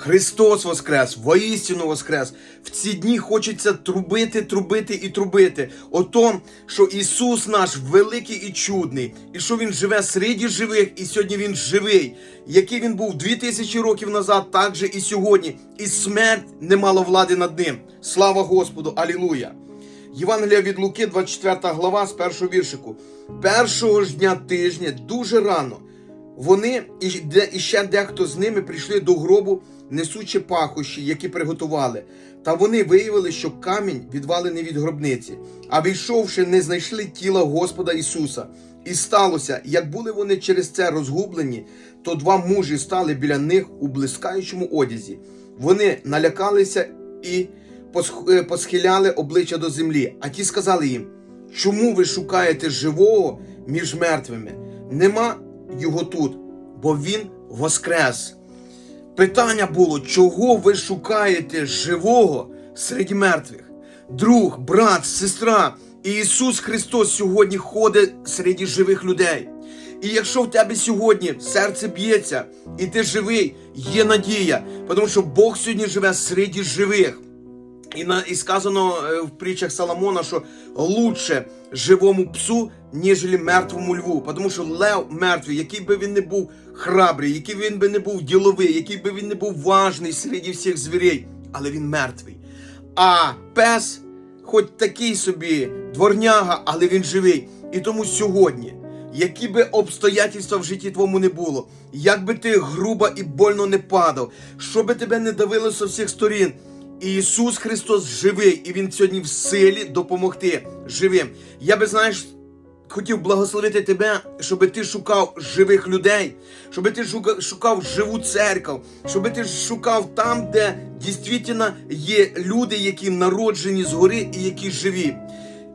Христос Воскрес, воістину Воскрес. В ці дні хочеться трубити, трубити і трубити. О том, що Ісус наш великий і чудний, і що Він живе серед живих, і сьогодні Він живий, який Він був 2000 років назад, так же і сьогодні. І смерть не мала влади над ним. Слава Господу! Алілуя! Євангелія від Луки, 24 глава з першого віршику. Першого ж дня тижня, дуже рано, вони і, ще дехто з ними прийшли до гробу, несучи пахощі, які приготували. Та вони виявили, що камінь відвалений від гробниці, а війшовши, не знайшли тіла Господа Ісуса. І сталося, як були вони через це розгублені, то два мужі стали біля них у блискаючому одязі. Вони налякалися і е, посхиляли обличчя до землі. А ті сказали їм: Чому ви шукаєте живого між мертвими? Нема його тут, бо він воскрес. Питання було, чого ви шукаєте живого серед мертвих? Друг, брат, сестра, Ісус Христос сьогодні ходить серед живих людей. І якщо в тебе сьогодні серце б'ється, і ти живий, є надія, тому що Бог сьогодні живе серед живих. І, на, і сказано е, в притчах Соломона, що лучше живому псу, ніж мертвому льву. Тому що лев мертвий, який би він не був храбрий, який він би не був діловий, який би він не був важний серед всіх звірей, але він мертвий. А пес, хоч такий собі дворняга, але він живий. І тому сьогодні, які би обстоятельства в житті твоєму не було, як би ти грубо і больно не падав, що би тебе не давило з всіх сторін. Ісус Христос живий, і Він сьогодні в силі допомогти живим. Я би знаєш, хотів благословити тебе, щоб ти шукав живих людей, щоб ти шукав живу церкву, щоб ти шукав там, де дійсно є люди, які народжені згори і які живі.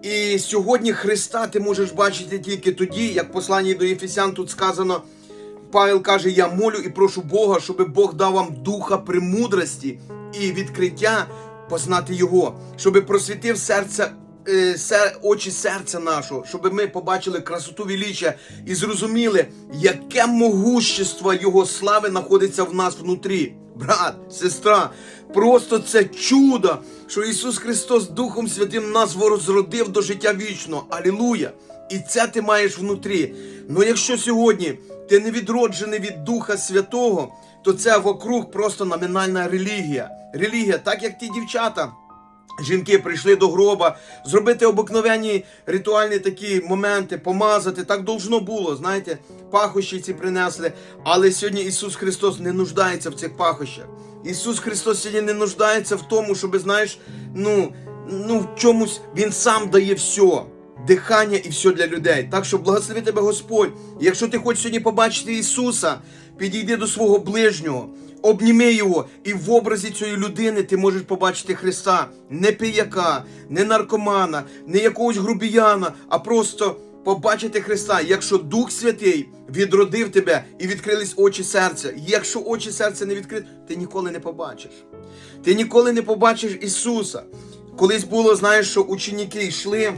І сьогодні Христа ти можеш бачити тільки тоді, як посланні до Єфесян тут сказано. Павел каже: Я молю і прошу Бога, щоб Бог дав вам духа премудрості і відкриття познати Його, щоб просвітив серце. е, Очі серця нашого, щоб ми побачили красоту величия і зрозуміли, яке могущество Його слави знаходиться в нас внутрі. Брат, сестра, просто це чудо, що Ісус Христос Духом Святим нас возродив до життя вічного. Алілуя! І це ти маєш внутрі. Ну якщо сьогодні ти не відроджений від Духа Святого, то це вокруг просто номінальна релігія. Релігія, так як ті дівчата. Жінки прийшли до гроба, зробити обикновенні ритуальні такі моменти, помазати. Так должно було, знаєте, пахощі ці принесли. Але сьогодні Ісус Христос не нуждається в цих пахощах. Ісус Христос сьогодні не нуждається в тому, щоб, знаєш, ну, ну в чомусь Він сам дає все. Дихання і все для людей. Так що благослови тебе Господь. Якщо ти хочеш сьогодні побачити Ісуса, підійди до свого ближнього, обніми його, і в образі цієї людини ти можеш побачити Христа, не пияка, не наркомана, не якогось грубіяна, а просто побачити Христа. Якщо Дух Святий відродив тебе і відкрились очі серця. Якщо очі серця не відкриті, ти ніколи не побачиш. Ти ніколи не побачиш Ісуса. Колись було, знаєш, що ученики йшли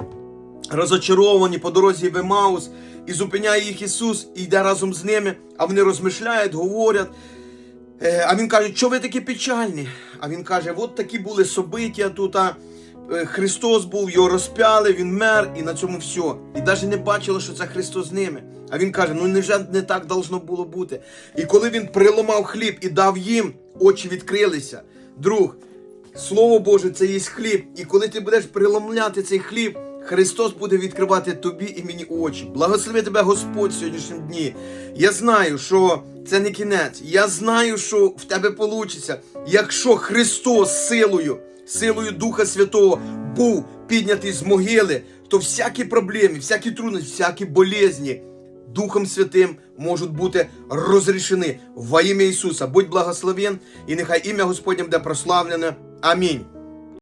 розочаровані по дорозі в Емаус, і зупиняє їх Ісус і йде разом з ними, а вони розмишляють, говорять. Е, А він каже, що ви такі печальні? А він каже, от такі були собиття тут. а, е, Христос був, його розпяли, він мер, і на цьому все. І навіть не бачили, що це Христос з ними. А він каже: ну невже не так должно було бути? І коли він приламав хліб і дав їм, очі відкрилися. Друг, Слово Боже, це є хліб. І коли ти будеш преломляти цей хліб, Христос буде відкривати тобі і мені очі. Благослови тебе Господь в сьогоднішньому дні. Я знаю, що це не кінець. Я знаю, що в тебе вийде. Якщо Христос силою, силою Духа Святого був піднятий з могили, то всякі проблеми, всякі трудності, всякі болезні Духом Святим можуть бути розрішені во ім'я Ісуса. Будь благословен, і нехай ім'я Господнє буде прославлене. Амінь.